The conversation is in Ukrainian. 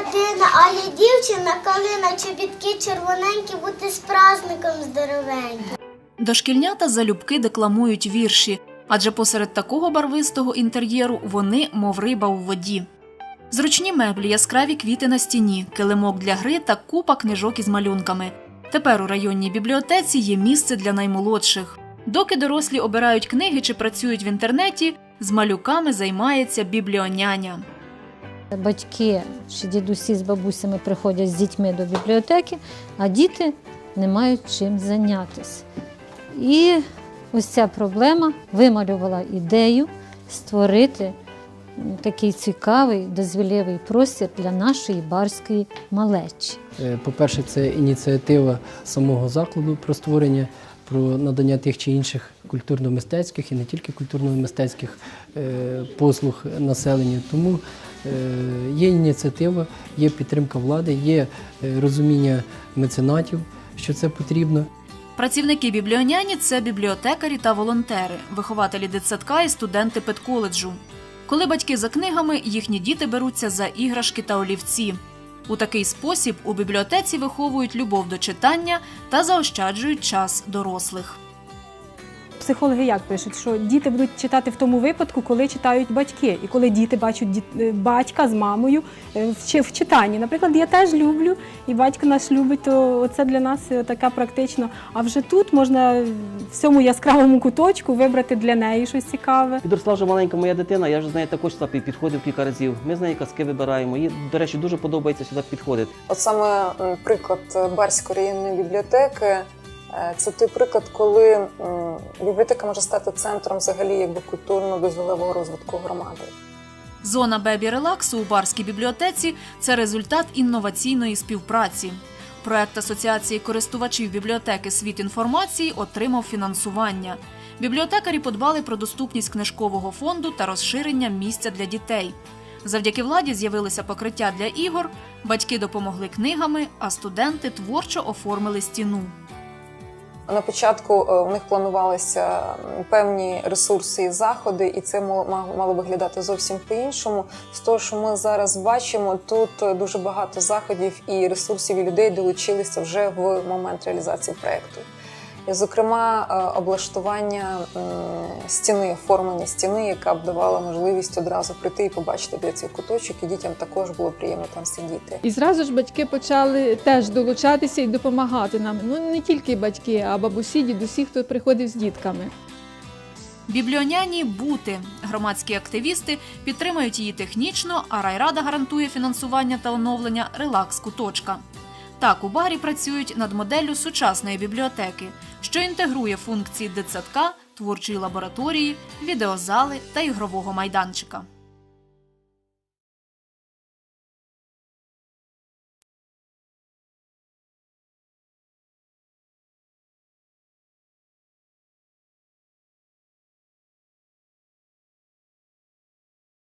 дитина, а я дівчина, калина, чобітки червоненькі, бути з праздником здоровенькі. Дошкільнята залюбки декламують вірші, адже посеред такого барвистого інтер'єру вони, мов риба у воді. Зручні меблі, яскраві квіти на стіні, килимок для гри та купа книжок із малюнками. Тепер у районній бібліотеці є місце для наймолодших. Доки дорослі обирають книги чи працюють в інтернеті, з малюками займається бібліоняня. Батьки чи дідусі з бабусями приходять з дітьми до бібліотеки, а діти не мають чим зайнятися. І ось ця проблема вималювала ідею створити такий цікавий, дозвілєвий простір для нашої барської малечі. Е, По-перше, це ініціатива самого закладу про створення, про надання тих чи інших культурно-мистецьких і не тільки культурно-мистецьких е, послуг населенню. Тому є ініціатива, є підтримка влади, є е, розуміння меценатів, що це потрібно. Працівники бібліоняні це бібліотекарі та волонтери, вихователі дитсадка і студенти педколеджу. Коли батьки за книгами, їхні діти беруться за іграшки та олівці. У такий спосіб у бібліотеці виховують любов до читання та заощаджують час дорослих. Психологи як пишуть, що діти будуть читати в тому випадку, коли читають батьки, і коли діти бачать діт- е, батька з мамою е, в чи- в читанні. Наприклад, я теж люблю, і батько наш любить, то це для нас е, така практично. А вже тут можна в цьому яскравому куточку вибрати для неї щось цікаве. Підросла вже маленька моя дитина, я вже з нею також сюди підходив кілька разів. Ми з нею казки вибираємо. Їй, до речі, дуже подобається сюди підходити. От саме приклад Барської районної бібліотеки це той приклад, коли бібліотека може стати центром взагалі якби культурно-дозволеного розвитку громади. Зона бебі релаксу у барській бібліотеці це результат інноваційної співпраці. Проект Асоціації користувачів бібліотеки Світ інформації отримав фінансування. Бібліотекарі подбали про доступність книжкового фонду та розширення місця для дітей. Завдяки владі з'явилися покриття для ігор, батьки допомогли книгами, а студенти творчо оформили стіну. На початку е, в них планувалися певні ресурси і заходи, і це мало- ма- мало виглядати зовсім по-іншому. З того, що ми зараз бачимо, тут е, дуже багато заходів і ресурсів і людей долучилися вже в момент реалізації проєкту. І, зокрема, е, облаштування стіни, оформлення стіни, яка б давала можливість одразу прийти і побачити, де цей куточок, і дітям також було приємно там сидіти. І зразу ж батьки почали теж долучатися і допомагати нам. Ну не тільки батьки, а бабусі, дідусі, хто приходив з дітками. Бібліоняні бути громадські активісти підтримують її технічно, а райрада гарантує фінансування та оновлення релакс куточка. Так у барі працюють над моделлю сучасної бібліотеки, що інтегрує функції дитсадка, творчої лабораторії, відеозали та ігрового майданчика.